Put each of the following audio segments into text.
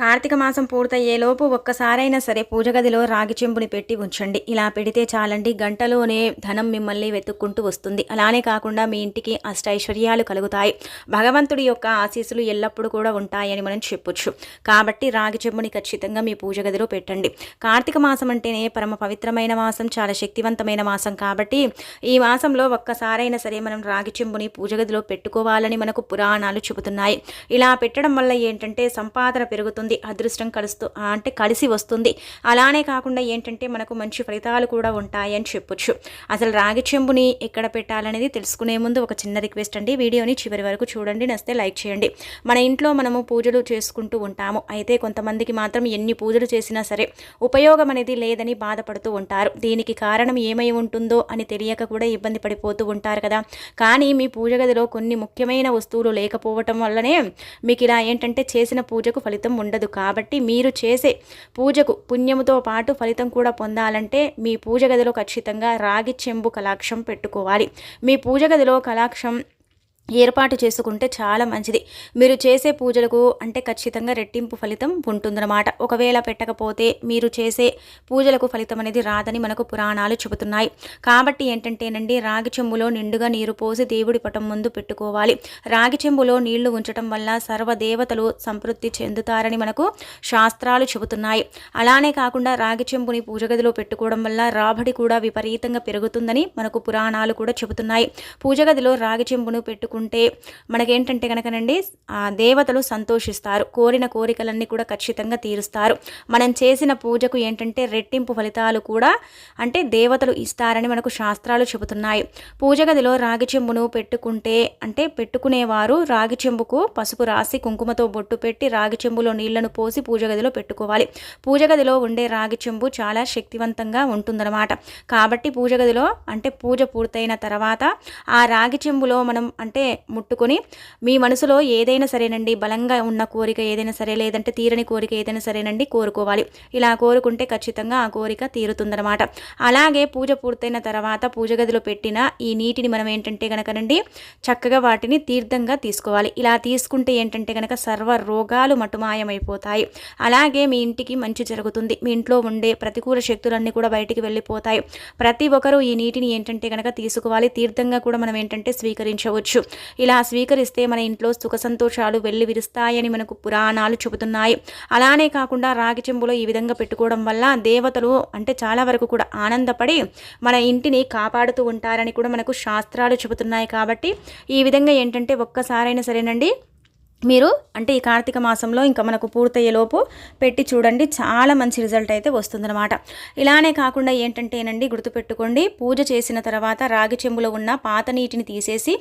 కార్తీక మాసం పూర్తయ్యేలోపు ఒక్కసారైనా సరే పూజ గదిలో రాగి చెంబుని పెట్టి ఉంచండి. ఇలా పెడితే చాలండి గంటలోనే ధనం మిమ్మల్ని వెతుక్కుంటూ వస్తుంది. అలానే కాకుండా మీ ఇంటికి అష్టైశ్వర్యాలు కలుగుతాయి. భగవంతుడి యొక్క ఆశీస్సులు ఎల్లప్పుడూ కూడా ఉంటాయని మనం చెప్పొచ్చు. కాబట్టి రాగి చెంబుని ఖచ్చితంగా మీ పూజ గదిలో పెట్టండి. కార్తీక మాసం అంటేనే పరమ పవిత్రమైన మాసం చాలా శక్తివంతమైన మాసం కాబట్టి ఈ మాసంలో ఒక్కసారైనా సరే మనం రాగి చెంబుని పూజ గదిలో పెట్టుకోవాలని మనకు పురాణాలు చెబుతున్నాయి. ఇలా పెట్టడం వల్ల ఏంటంటే సంపాదన పెరుగుతుంది అదృష్టం కలుస్తూ అంటే కలిసి వస్తుంది. అలానే కాకుండా ఏంటంటే మనకు మంచి ఫలితాలు కూడా ఉంటాయి అని చెప్పొచ్చు. అసలు రాగి చెంబుని ఎక్కడ పెట్టాలనేది తెలుసుకునే ముందు ఒక చిన్న రిక్వెస్ట్ అండి. వీడియోని చివరి వరకు చూడండి నస్తే లైక్ చేయండి. మన ఇంట్లో మనము పూజలు చేసుకుంటూ ఉంటాము. అయితే కొంతమందికి మాత్రం ఎన్ని పూజలు చేసినా సరే ఉపయోగం అనేది లేదని బాధపడుతూ ఉంటారు. దీనికి కారణం ఏమై ఉంటుందో అని తెలియక కూడా ఇబ్బంది పడిపోతూ ఉంటారు కదా. కానీ మీ పూజ గదిలో కొన్ని ముఖ్యమైన వస్తువులు లేకపోవటం వల్లనే మీకు ఇలా ఏంటంటే చేసిన పూజకు ఫలితం ఉండదు. కాబట్టి మీరు చేసే పూజకు పుణ్యముతో పాటు ఫలితం కూడా పొందాలంటే మీ పూజ గదిలో ఖచ్చితంగా రాగి చెంబు కలాక్షం పెట్టుకోవాలి. మీ పూజ గదిలో కలాక్షం ఏర్పాటు చేసుకుంటే చాలా మంచిది. మీరు చేసే పూజలకు అంటే ఖచ్చితంగా రెట్టింపు ఫలితం ఉంటుందన్నమాట. ఒకవేళ పెట్టకపోతే మీరు చేసే పూజలకు ఫలితం అనేది రాదని మనకు పురాణాలు చెబుతున్నాయి. కాబట్టి ఏంటంటేనండి రాగి చెంబులో నిండుగా నీరు పోసి దేవుడి పటం ముందు పెట్టుకోవాలి. రాగి చెంబులో నీళ్ళు ఉంచటం వల్ల సర్వదేవతలు సంతృప్తి చెందుతారని మనకు శాస్త్రాలు చెబుతున్నాయి. అలానే కాకుండా రాగి చెంబుని పూజ గదిలో పెట్టుకోవడం వల్ల రాబడి కూడా విపరీతంగా పెరుగుతుందని మనకు పురాణాలు కూడా చెబుతున్నాయి. పూజ గదిలో రాగి చెంబును పెట్టుకుంటే మనకేంటంటే కనుకనండి ఆ దేవతలు సంతోషిస్తారు. కోరిన కోరికలన్నీ కూడా ఖచ్చితంగా తీరుస్తారు. మనం చేసిన పూజకు ఏంటంటే రెట్టింపు ఫలితాలు కూడా అంటే దేవతలు ఇస్తారని మనకు శాస్త్రాలు చెబుతున్నాయి. పూజ గదిలో రాగి చెంబును పెట్టుకుంటే అంటే పెట్టుకునేవారు రాగి చెంబుకు పసుపు రాసి కుంకుమతో బొట్టు పెట్టి రాగి చెంబులో నీళ్ళను పోసి పూజ గదిలో పెట్టుకోవాలి. పూజ గదిలో ఉండే రాగి చెంబు చాలా శక్తివంతంగా ఉంటుందన్నమాట. కాబట్టి పూజ గదిలో అంటే పూజ పూర్తయిన తర్వాత ఆ రాగి చెంబులో మనం అంటే ముట్టుకొని మీ మనసులో ఏదైనా సరేనండి బలంగా ఉన్న కోరిక ఏదైనా సరే లేదంటే తీరని కోరిక ఏదైనా సరేనండి కోరుకోవాలి. ఇలా కోరుకుంటే ఖచ్చితంగా ఆ కోరిక తీరుతుందనమాట అలాగే పూజ పూర్తయిన తర్వాత పూజ గదిలో పెట్టిన ఈ నీటిని మనం ఏంటంటే కనుకనండి చక్కగా వాటిని తీర్థంగా తీసుకోవాలి. ఇలా తీసుకుంటే ఏంటంటే కనుక సర్వ రోగాలు మటుమాయమైపోతాయి. అలాగే మీ ఇంటికి మంచి జరుగుతుంది. మీ ఇంట్లో ఉండే ప్రతికూల శక్తులన్నీ కూడా బయటికి వెళ్ళిపోతాయి. ప్రతి ఒక్కరూ ఈ నీటిని ఏంటంటే కనుక తీసుకోవాలి. తీర్థంగా కూడా మనం ఏంటంటే స్వీకరించవచ్చు. ఇలా స్వీకరిస్తే మన ఇంట్లో సుఖ సంతోషాలు వెళ్ళి విరుస్తాయని మనకు పురాణాలు చెబుతున్నాయి. అలానే కాకుండా రాగి చెంబులో ఈ విధంగా పెట్టుకోవడం వల్ల దేవతలు అంటే చాలా వరకు కూడా ఆనందపడి మన ఇంటిని కాపాడుతూ ఉంటారని కూడా మనకు శాస్త్రాలు చెబుతున్నాయి. కాబట్టి ఈ విధంగా ఏంటంటే ఒక్కసారైనా సరేనండి. మీరు అంటే ఈ కార్తీక మాసంలో ఇంకా మనకు పూర్తయ్యేలోపు పెట్టి చూడండి చాలా మంచి రిజల్ట్ అయితే వస్తుందన్నమాట. ఇలానే కాకుండా ఏంటంటేనండి గుర్తుపెట్టుకోండి పూజ చేసిన తర్వాత రాగి చెంబులో ఉన్న పాత నీటిని తీసేసి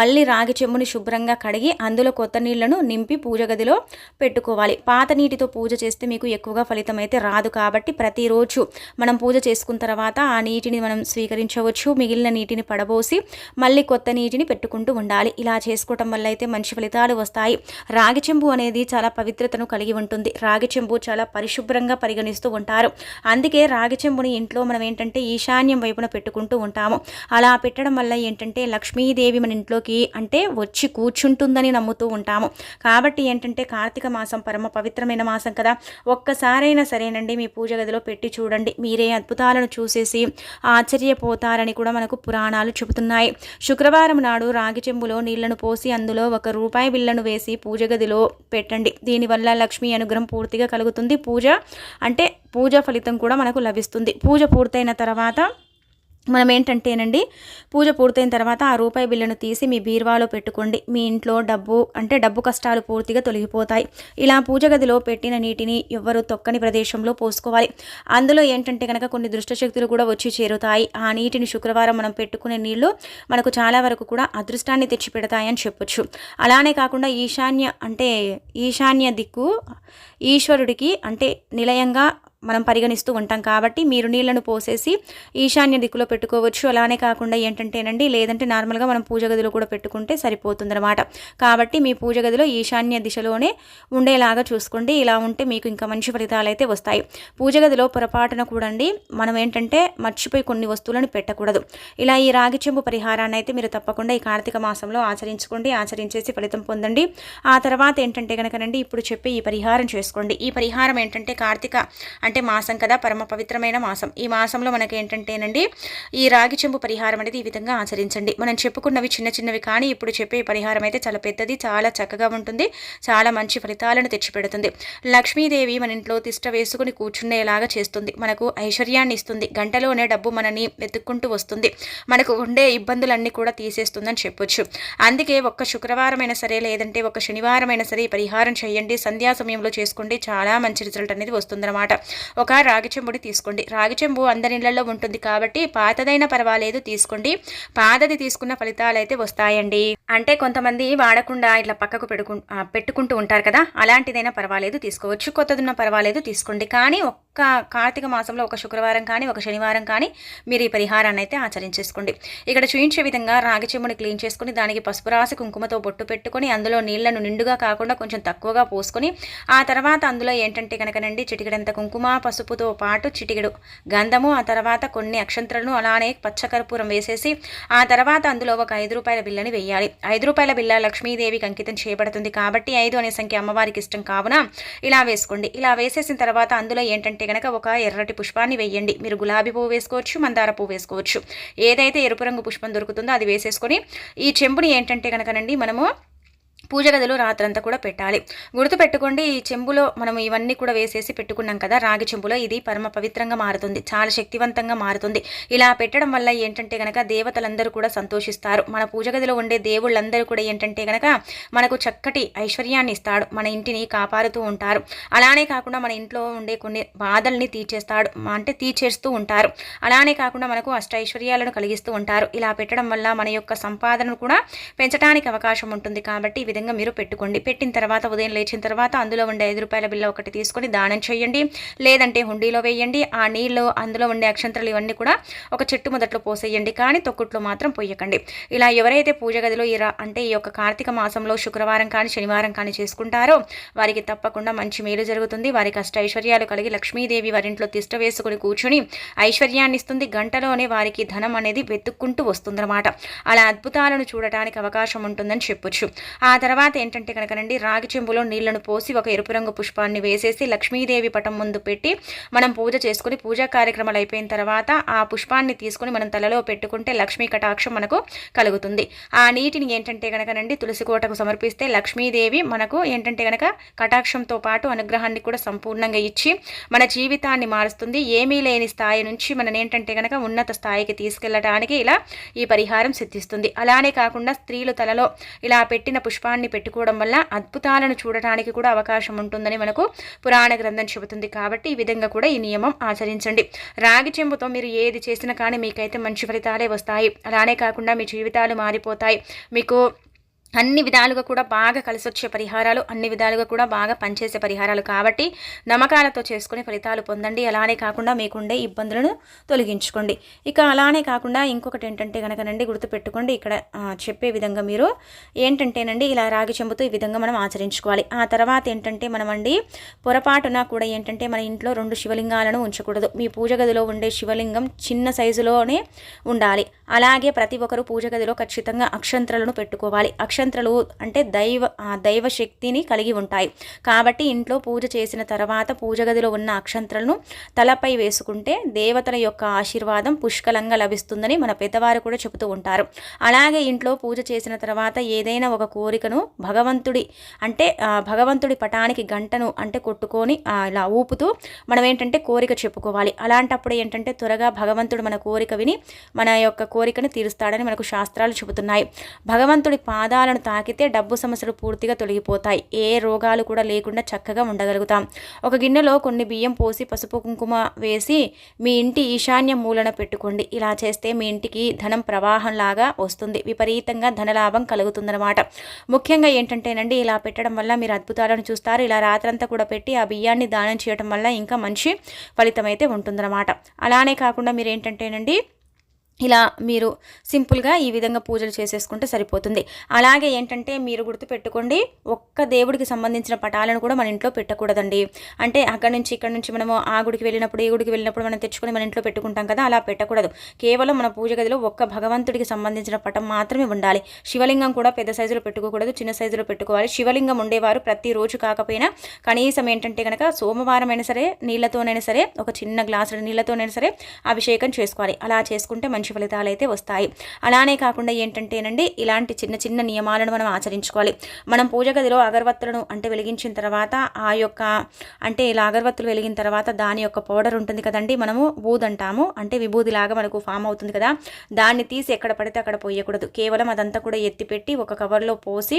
మళ్ళీ రాగి చెంబుని శుభ్రంగా కడిగి అందులో కొత్త నీళ్ళను నింపి పూజ గదిలో పెట్టుకోవాలి. పాత నీటితో పూజ చేస్తే మీకు ఎక్కువగా ఫలితం అయితే రాదు కాబట్టి ప్రతిరోజు మనం పూజ చేసుకున్న తర్వాత ఆ నీటిని మనం స్వీకరించవచ్చు మిగిలిన నీటిని పడబోసి మళ్ళీ కొత్త నీటిని పెట్టుకుంటూ ఉండాలి. ఇలా చేసుకోవటం వల్ల అయితే మంచి ఫలితాలు వస్తాయి. రాగి చెంబు అనేది చాలా పవిత్రతను కలిగి ఉంటుంది. రాగి చెంబు చాలా పరిశుభ్రంగా పరిగణిస్తూ ఉంటారు. అందుకే రాగి చెంబుని ఇంట్లో మనం ఏంటంటే ఈశాన్యం వైపున పెట్టుకుంటూ ఉంటాము. అలా పెట్టడం వల్ల ఏంటంటే లక్ష్మీదేవి మన ఇంట్లోకి అంటే వచ్చి కూర్చుంటుందని నమ్ముతూ ఉంటాము. కాబట్టి ఏంటంటే కార్తీక మాసం పరమ పవిత్రమైన మాసం కదా. ఒక్కసారైనా సరేనండి మీ పూజ గదిలో పెట్టి చూడండి. మీరే అద్భుతాలను చూసేసి ఆశ్చర్యపోతారని కూడా మనకు పురాణాలు చెబుతున్నాయి. శుక్రవారం నాడు రాగి చెంబులో నీళ్ళను పోసి అందులో ఒక రూపాయి బిళ్ళను వేసి పూజ గదిలో పెట్టండి. దీనివల్ల లక్ష్మీ అనుగ్రహం పూర్తిగా కలుగుతుంది. పూజ అంటే పూజ ఫలితం కూడా మనకు లభిస్తుంది. పూజ పూర్తయిన తర్వాత మనం ఏంటంటేనండి పూజ పూర్తయిన తర్వాత ఆ రూపాయి బిల్లును తీసి మీ బీరువాలో పెట్టుకోండి. మీ ఇంట్లో డబ్బు అంటే డబ్బు కష్టాలు పూర్తిగా తొలగిపోతాయి. ఇలా పూజ గదిలో పెట్టిన నీటిని ఎవ్వరు తొక్కని ప్రదేశంలో పోసుకోవాలి. అందులో ఏంటంటే కనుక కొన్ని దుష్టశక్తులు కూడా వచ్చి చేరుతాయి. ఆ నీటిని శుక్రవారం మనం పెట్టుకునే నీళ్ళు మనకు చాలా వరకు కూడా అదృష్టాన్ని తెచ్చిపెడతాయని చెప్పొచ్చు. అలానే కాకుండా ఈశాన్య అంటే ఈశాన్య దిక్కు ఈశ్వరుడికి అంటే నిలయంగా మనం పరిగణిస్తూ ఉంటాం కాబట్టి మీరు నీళ్ళను పోసేసి ఈశాన్య దిక్కులో పెట్టుకోవచ్చు. అలానే కాకుండా ఏంటంటేనండి లేదంటే నార్మల్గా మనం పూజ గదిలో కూడా పెట్టుకుంటే సరిపోతుందన్నమాట. కాబట్టి మీ పూజ గదిలో ఈశాన్య దిశలోనే ఉండేలాగా చూసుకోండి. ఇలా ఉంటే మీకు ఇంకా మంచి ఫలితాలు అయితే వస్తాయి. పూజ గదిలో పొరపాటున కూడండి మనం ఏంటంటే మర్చిపోయి కొన్ని వస్తువులను పెట్టకూడదు. ఇలా ఈ రాగి చెంబు పరిహారాన్ని అయితే మీరు తప్పకుండా ఈ కార్తీక మాసంలో ఆచరించుకోండి ఆచరించేసి ఫలితం పొందండి. ఆ తర్వాత ఏంటంటే కనుకనండి ఇప్పుడు చెప్పి ఈ పరిహారం చేసుకోండి. ఈ పరిహారం ఏంటంటే కార్తీక అంటే అంటే మాసం కదా పరమ పవిత్రమైన మాసం. ఈ మాసంలో మనకి ఏంటంటేనండి ఈ రాగి చెంబు పరిహారం అనేది ఈ విధంగా ఆచరించండి. మనం చెప్పుకున్నవి చిన్న చిన్నవి కానీ ఇప్పుడు చెప్పే పరిహారం అయితే చాలా పెద్దది చాలా చక్కగా ఉంటుంది చాలా మంచి ఫలితాలను తెచ్చిపెడుతుంది. లక్ష్మీదేవి మన ఇంట్లో తిష్ట వేసుకుని కూర్చునేలాగా చేస్తుంది. మనకు ఐశ్వర్యాన్ని ఇస్తుంది. గంటలోనే డబ్బు మనని వెతుక్కుంటూ వస్తుంది. మనకు ఉండే ఇబ్బందులన్నీ కూడా తీసేస్తుందని చెప్పొచ్చు. అందుకే ఒక్క శుక్రవారం అయినా సరే లేదంటే ఒక శనివారం సరే పరిహారం చేయండి. సంధ్యా సమయంలో చేసుకోండి చాలా మంచి రిజల్ట్ అనేది వస్తుందన్నమాట. ఒక రాగి చెంబుని తీసుకోండి. రాగి చెంబు అందరి ఇళ్ళలో ఉంటుంది కాబట్టి పాతదైనా పర్వాలేదు తీసుకోండి. పాతది తీసుకున్న ఫలితాలు అయితే వస్తాయండి. అంటే కొంతమంది వాడకుండా ఇట్లా పక్కకు పెట్టుకు పెట్టుకుంటూ ఉంటారు కదా అలాంటిదైనా పర్వాలేదు తీసుకోవచ్చు. కొత్తదున్న పర్వాలేదు తీసుకోండి. కానీ ఒక్క కార్తీక మాసంలో ఒక శుక్రవారం కానీ ఒక శనివారం కానీ మీరు ఈ పరిహారాన్ని అయితే ఆచరించేసుకోండి. ఇక్కడ చూయించే విధంగా రాగి చెంబుని క్లీన్ చేసుకుని దానికి పసుపు రాసి కుంకుమతో బొట్టు పెట్టుకొని అందులో నీళ్ళను నిండుగా కాకుండా కొంచెం తక్కువగా పోసుకొని ఆ తర్వాత అందులో ఏంటంటే కనుకనండి చిటికడంత కుంకుమ పసుపుతో పాటు చిటికెడు గంధము ఆ తర్వాత కొన్ని అక్షంతలను అలానే పచ్చకర్పూరం వేసేసి ఆ తర్వాత అందులో ఒక ఐదు రూపాయల బిల్లని వేయాలి. ఐదు రూపాయల బిల్ల లక్ష్మీదేవికి అంకితం చేయబడుతుంది కాబట్టి ఐదు అనే సంఖ్య అమ్మవారికి ఇష్టం కావున ఇలా వేసుకోండి. ఇలా వేసేసిన తర్వాత అందులో ఏంటంటే కనుక ఒక ఎర్రటి పుష్పాన్ని వేయండి. మీరు గులాబీ పువ్వు వేసుకోవచ్చు మందార పువ్వు వేసుకోవచ్చు. ఏదైతే ఎరుపు రంగు పుష్పం దొరుకుతుందో అది వేసేసుకొని ఈ చెంబుని ఏంటంటే కనుకనండి మనము పూజ గదిలో రాత్రంతా కూడా పెట్టాలి. గుర్తుపెట్టుకోండి ఈ చెంబులో మనం ఇవన్నీ కూడా వేసేసి పెట్టుకున్నాం కదా రాగి చెంబులో ఇది పరమ పవిత్రంగా మారుతుంది చాలా శక్తివంతంగా మారుతుంది. ఇలా పెట్టడం వల్ల ఏంటంటే గనక దేవతలందరూ కూడా సంతోషిస్తారు. మన పూజ గదిలో ఉండే దేవుళ్ళందరూ కూడా ఏంటంటే గనక మనకు చక్కటి ఐశ్వర్యాన్ని ఇస్తాడు మన ఇంటిని కాపాడుతూ ఉంటారు. అలానే కాకుండా మన ఇంట్లో ఉండే కొన్ని బాధల్ని తీర్చేస్తాడు అంటే తీర్చేస్తూ ఉంటారు. అలానే కాకుండా మనకు అష్ట ఐశ్వర్యాలను కలిగిస్తూ ఉంటారు. ఇలా పెట్టడం వల్ల మన యొక్క సంపాదనను కూడా పెంచడానికి అవకాశం ఉంటుంది కాబట్టి విధంగా మీరు పెట్టుకోండి. పెట్టిన తర్వాత ఉదయం లేచిన తర్వాత అందులో ఉండే ఐదు రూపాయల బిల్ల ఒకటి తీసుకొని దానం చేయండి. లేదంటే హుండీలో వేయండి. ఆ నీళ్ళు అందులో ఉండే అక్షంతలు ఇవన్నీ కూడా ఒక చెట్టు మొదట్లో పోసేయండి. కానీ తొక్కుట్లో మాత్రం పోయకండి. ఇలా ఎవరైతే పూజ గదిలో ఇరా అంటే ఈ యొక్క కార్తీక మాసంలో శుక్రవారం కానీ శనివారం కానీ చేసుకుంటారో వారికి తప్పకుండా మంచి మేలు జరుగుతుంది. వారికి అష్ట ఐశ్వర్యాలు కలిగి లక్ష్మీదేవి వారింట్లో తిష్ట వేసుకుని కూర్చుని ఐశ్వర్యాన్ని ఇస్తుంది. గంటలోనే వారికి ధనం అనేది వెతుక్కుంటూ వస్తుందన్నమాట. అలా అద్భుతాలను చూడటానికి అవకాశం ఉంటుందని చెప్పొచ్చు. ఆ తర్వాత ఏంటంటే కనుకనండి రాగి చెంబులో నీళ్ళను పోసి ఒక ఎరుపు రంగు పుష్పాన్ని వేసేసి లక్ష్మీదేవి పటం ముందు పెట్టి మనం పూజ చేసుకుని పూజా కార్యక్రమాలు అయిపోయిన తర్వాత ఆ పుష్పాన్ని తీసుకుని మనం తలలో పెట్టుకుంటే లక్ష్మీ కటాక్షం మనకు కలుగుతుంది. ఆ నీటిని ఏంటంటే కనుకనండి తులసి కోటకు సమర్పిస్తే లక్ష్మీదేవి మనకు ఏంటంటే కనుక కటాక్షంతో పాటు అనుగ్రహాన్ని కూడా సంపూర్ణంగా ఇచ్చి మన జీవితాన్ని మారుస్తుంది. ఏమీ లేని స్థాయి నుంచి మనం ఏంటంటే కనుక ఉన్నత స్థాయికి తీసుకెళ్ళడానికి ఇలా ఈ పరిహారం సిద్ధిస్తుంది. అలానే కాకుండా స్త్రీలు తలలో ఇలా పెట్టిన పుష్పాన్ని పెట్టుకోవడం వల్ల అద్భుతాలను చూడటానికి కూడా అవకాశం ఉంటుందని మనకు పురాణ గ్రంథం చెబుతుంది కాబట్టి ఈ విధంగా కూడా ఈ నియమం ఆచరించండి. రాగి చెంబుతో మీరు ఏది చేసినా కానీ మీకైతే మంచి ఫలితాలే వస్తాయి. అలానే కాకుండా మీ జీవితాలు మారిపోతాయి. మీకు అన్ని విధాలుగా కూడా బాగా కలిసి వచ్చే పరిహారాలు అన్ని విధాలుగా కూడా బాగా పనిచేసే పరిహారాలు కాబట్టి నమ్మకాలతో చేసుకుని ఫలితాలు పొందండి. అలానే కాకుండా మీకుండే ఇబ్బందులను తొలగించుకోండి. ఇక అలానే కాకుండా ఇంకొకటి ఏంటంటే కనుకనండి గుర్తుపెట్టుకోండి. ఇక్కడ చెప్పే విధంగా మీరు ఏంటంటేనండి ఇలా రాగి చెంబుతూ ఈ విధంగా మనం ఆచరించుకోవాలి. ఆ తర్వాత ఏంటంటే మనమండి పొరపాటున కూడా ఏంటంటే మన ఇంట్లో రెండు శివలింగాలను ఉంచకూడదు. మీ పూజ గదిలో ఉండే శివలింగం చిన్న సైజులోనే ఉండాలి. అలాగే ప్రతి ఒక్కరు పూజ గదిలో ఖచ్చితంగా అక్షంతలను పెట్టుకోవాలి. అక్ష నక్షత్రాలు అంటే దైవ దైవ శక్తిని కలిగి ఉంటాయి. కాబట్టి ఇంట్లో పూజ చేసిన తర్వాత పూజ గదిలో ఉన్న అక్షంత్రాలను తలపై వేసుకుంటే దేవతల యొక్క ఆశీర్వాదం పుష్కలంగా లభిస్తుందని మన పెద్దవారు కూడా చెబుతూ ఉంటారు. అలాగే ఇంట్లో పూజ చేసిన తర్వాత ఏదైనా ఒక కోరికను భగవంతుడి అంటే భగవంతుడి పటానికి గంటను అంటే కొట్టుకొని ఇలా ఊపుతూ మనం ఏంటంటే కోరిక చెప్పుకోవాలి. అలాంటప్పుడు ఏంటంటే త్వరగా భగవంతుడు మన కోరిక విని మన యొక్క కోరికను తీరుస్తాడని మనకు శాస్త్రాలు చెబుతున్నాయి. భగవంతుడి పాదాలు మూలాలను తాకితే డబ్బు సమస్యలు పూర్తిగా తొలగిపోతాయి. ఏ రోగాలు కూడా లేకుండా చక్కగా ఉండగలుగుతాం. ఒక గిన్నెలో కొన్ని బియ్యం పోసి పసుపు కుంకుమ వేసి మీ ఇంటి ఈశాన్య మూలన పెట్టుకోండి. ఇలా చేస్తే మీ ఇంటికి ధనం ప్రవాహంలాగా వస్తుంది. విపరీతంగా ధనలాభం కలుగుతుందన్నమాట. ముఖ్యంగా ఏంటంటేనండి ఇలా పెట్టడం వల్ల మీరు అద్భుతాలను చూస్తారు. ఇలా రాత్రంతా కూడా పెట్టి ఆ బియ్యాన్ని దానం చేయడం వల్ల ఇంకా మంచి ఫలితం అయితే ఉంటుందన్నమాట. అలానే కాకుండా మీరు ఏంటంటేనండి ఇలా మీరు సింపుల్గా ఈ విధంగా పూజలు చేసేసుకుంటే సరిపోతుంది. అలాగే ఏంటంటే మీరు గుర్తుపెట్టుకోండి ఒక్క దేవుడికి సంబంధించిన పటాలను కూడా మన ఇంట్లో పెట్టకూడదండి. అంటే అక్కడ నుంచి ఇక్కడ నుంచి మనము ఆ గుడికి వెళ్ళినప్పుడు ఈ గుడికి వెళ్ళినప్పుడు మనం తెచ్చుకొని మన ఇంట్లో పెట్టుకుంటాం కదా అలా పెట్టకూడదు. కేవలం మన పూజ గదిలో ఒక్క భగవంతుడికి సంబంధించిన పటం మాత్రమే ఉండాలి. శివలింగం కూడా పెద్ద సైజులో పెట్టుకోకూడదు చిన్న సైజులో పెట్టుకోవాలి. శివలింగం ఉండేవారు ప్రతిరోజు కాకపోయినా కనీసం ఏంటంటే కనుక సోమవారం అయినా సరే నీళ్ళతోనైనా సరే ఒక చిన్న గ్లాసు నీళ్ళతోనైనా సరే అభిషేకం చేసుకోవాలి. అలా చేసుకుంటే మంచి మంచి ఫలితాలు అయితే వస్తాయి. అలానే కాకుండా ఏంటంటేనండి ఇలాంటి చిన్న చిన్న నియమాలను మనం ఆచరించుకోవాలి. మనం పూజ గదిలో అగరవత్తులను అంటే వెలిగించిన తర్వాత ఆ యొక్క అంటే ఇలా అగరవత్తులు వెలిగిన తర్వాత దాని యొక్క పౌడర్ ఉంటుంది కదండి మనము బూద్ అంటాము. అంటే విభూదిలాగా మనకు ఫామ్ అవుతుంది కదా దాన్ని తీసి ఎక్కడ పడితే అక్కడ పోయకూడదు. కేవలం అదంతా కూడా ఎత్తిపెట్టి ఒక కవర్లో పోసి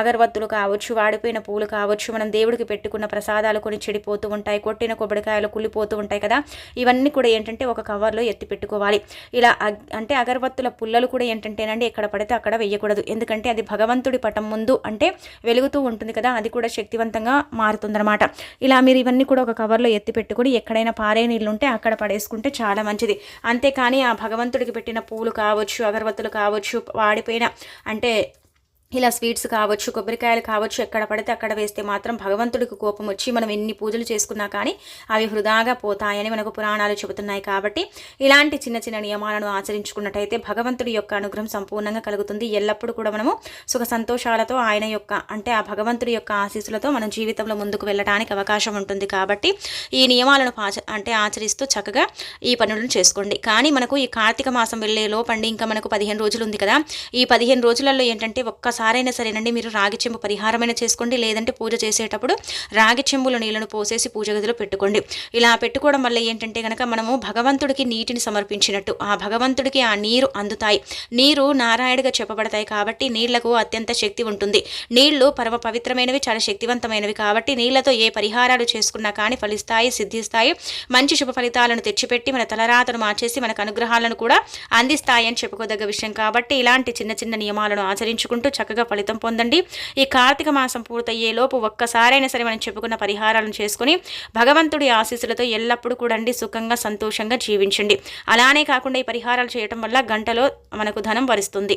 అగరవత్తులు కావచ్చు వాడిపోయిన పూలు కావచ్చు మనం దేవుడికి పెట్టుకున్న ప్రసాదాలు కొన్ని చెడిపోతూ ఉంటాయి కొట్టిన కొబ్బరికాయలు కుళ్ళిపోతూ ఉంటాయి కదా ఇవన్నీ కూడా ఏంటంటే ఒక కవర్లో ఎత్తి పెట్టుకోవాలి. ఇలా అంటే అగరబత్తుల పుల్లలు కూడా ఏంటంటేనండి ఎక్కడ పడితే అక్కడ వేయకూడదు ఎందుకంటే అది భగవంతుడి పటం ముందు అంటే వెలుగుతూ ఉంటుంది కదా అది కూడా శక్తివంతంగా మారుతుందన్నమాట. ఇలా మీరు ఇవన్నీ కూడా ఒక కవర్లో ఎత్తి పెట్టుకుని ఎక్కడైనా పారే నీళ్ళు ఉంటే అక్కడ పడేసుకుంటే చాలా మంచిది. అంతేకాని ఆ భగవంతుడికి పెట్టిన పూలు కావచ్చు అగరబత్తులు కావచ్చు వాడిపోయిన అంటే ఇలా స్వీట్స్ కావచ్చు కొబ్బరికాయలు కావచ్చు ఎక్కడ పడితే అక్కడ వేస్తే మాత్రం భగవంతుడికి కోపం వచ్చి మనం ఎన్ని పూజలు చేసుకున్నా కానీ అవి వృధాగా పోతాయని మనకు పురాణాలు చెబుతున్నాయి కాబట్టి ఇలాంటి చిన్న చిన్న నియమాలను ఆచరించుకున్నట్టయితే భగవంతుడి యొక్క అనుగ్రహం సంపూర్ణంగా కలుగుతుంది. ఎల్లప్పుడూ కూడా మనము సుఖ సంతోషాలతో ఆయన యొక్క అంటే ఆ భగవంతుడి యొక్క ఆశీస్సులతో మన జీవితంలో ముందుకు వెళ్ళడానికి అవకాశం ఉంటుంది కాబట్టి ఈ నియమాలను అంటే ఆచరిస్తూ చక్కగా ఈ పనులను చేసుకోండి. కానీ మనకు ఈ కార్తీక మాసం వెళ్ళే లోపండి ఇంకా మనకు పదిహేను రోజులు ఉంది కదా. ఈ పదిహేను రోజులలో ఏంటంటే ఒక్క ఒక్కసారైనా సరేనండి మీరు రాగి చెంబు పరిహారమైన చేసుకోండి లేదంటే పూజ చేసేటప్పుడు రాగి చెంబుల నీళ్ళను పోసేసి పూజ గదిలో పెట్టుకోండి. ఇలా పెట్టుకోవడం వల్ల ఏంటంటే కనుక మనము భగవంతుడికి నీటిని సమర్పించినట్టు ఆ భగవంతుడికి ఆ నీరు అందుతాయి. నీరు నారాయణగా చెప్పబడతాయి కాబట్టి నీళ్ళకు అత్యంత శక్తి ఉంటుంది. నీళ్ళు పరమ పవిత్రమైనవి చాలా శక్తివంతమైనవి కాబట్టి నీళ్ళతో ఏ పరిహారాలు చేసుకున్నా కానీ ఫలిస్తాయి సిద్ధిస్తాయి. మంచి శుభ ఫలితాలను తెచ్చిపెట్టి మన తలరాతను మార్చేసి మనకు అనుగ్రహాలను కూడా అందిస్తాయని చెప్పుకోదగ్గ విషయం కాబట్టి ఇలాంటి చిన్న చిన్న నియమాలను ఆచరించుకుంటూ చక్కగా ఫలితం పొందండి. ఈ కార్తీక మాసం పూర్తయ్యేలోపు ఒక్కసారైనా సరే మనం చెప్పుకున్న పరిహారాలను చేసుకుని భగవంతుడి ఆశీస్సులతో ఎల్లప్పుడూ కూడా సుఖంగా సంతోషంగా జీవించండి. అలానే కాకుండా ఈ పరిహారాలు చేయటం వల్ల గంటలో మనకు ధనం వరిస్తుంది.